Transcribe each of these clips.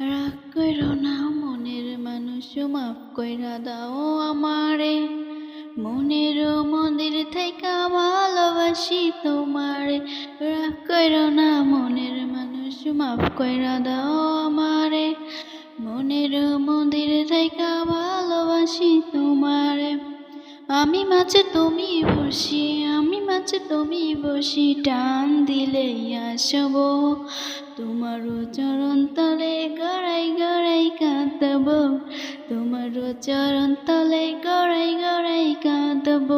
রাগ কইরো না, মনের মানুষ মাফ কইরা দাও আমারে। মনের মন্দির থেকে ভালোবাসি তোমারে। রাগ কইরো না, মনের মানুষ মাফ কইরা দাও আমারে। মনের মন্দির থেকে ভালোবাসি তোমারে। আমি মাঝে তুমি বসি, আমি মাঝে তুমি বসি টান দিলে আসব। তোমার চরণ তলে গড়াই গড়াই কাঁদব। তোমার চরণ তলে গড়াই গড়াই কাঁদব।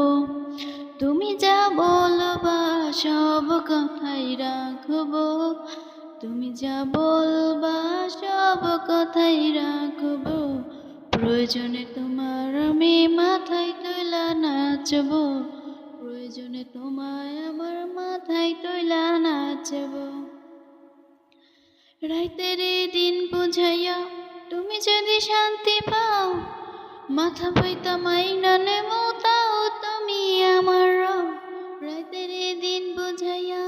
তুমি যা বলবা সব কথাই রাখব। তুমি যা বলবা সব কথাই রাখব। প্রয়োজনে তোমার আমি মাথায় তুলা নাচব। প্রয়োজনে তোমায় আমার মাথায় তুলা নাচব রাইতের দিন বুঝাইয়া, তুমি যদি শান্তি পাও, মাথা বইতা মাইনা নেব, তাও তুমি আমার। রাইতের দিন বুঝাইয়া,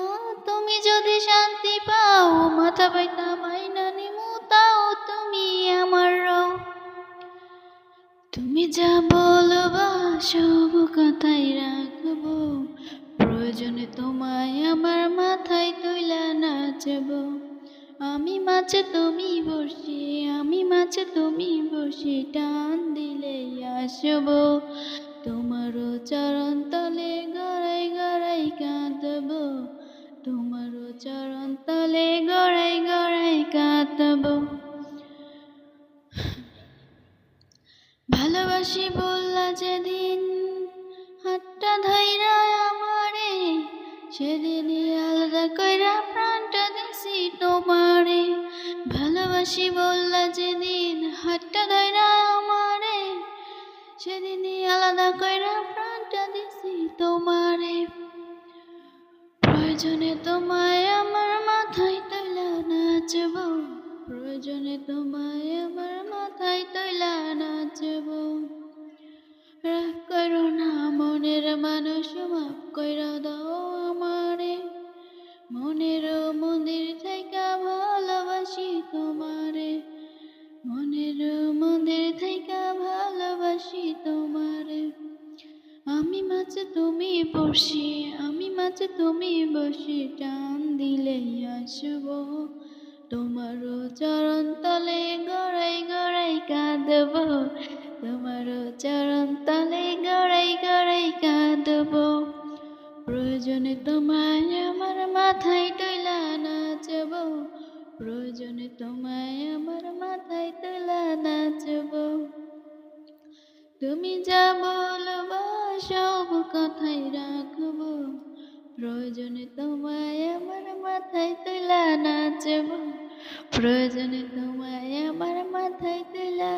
তুমি যদি শান্তি পাও, মাথা বইতা মাইনা নেব, তাও তুমি আমার। তুমি যা বলবা সব কথাই রাখব। প্রয়োজনে তোমায় আমার মাথায় তুইলা নাচব। আমি মাছে তুমি বসে, আমি মাছে তুমি বসে টান দিলে আসব। তোমারও চরণ তলে গড়ে ভালোবাসি বললা যেদিন, হাতটা ধৈরা আমারে, সেদিনই আলাদা কইরা প্রাণটা দিছি তোমারে। ভালোবাসি বললা যেদিন, হাতটা ধৈরা আমারে, সেদিনই আলাদা কইরা প্রাণটা দিছি তোমারে। প্রয়োজনে তোমায় আমার মাথায় তুলা নাচব, প্রয়োজনে তোমায় মানুষ মাফ কইরা দাও আমারে মনের মন্দির থেকে ভালোবাসি তোমারে। মনের মন্দির থেকে ভালোবাসি তোমারে। আমি মাঝে তুমি বসি আমি মাঝে তুমি বসি, টান দিলে আসব। তোমারও চরণ তলে গড়াই গড়াই কাঁদব। তোমারও চরণ তলে প্রয়োজনে তোমায় আমার মাথায় তুলা নাচব। প্রয়োজনে তোমায় আমার মাথায় তুলা নাচব। তুমি যা বলবা, সব কথাই রাখব। প্রয়োজনে তোমায় আমার মাথায় তুলা নাচব। প্রয়োজনে তোমায় আমার মাথায় তুলা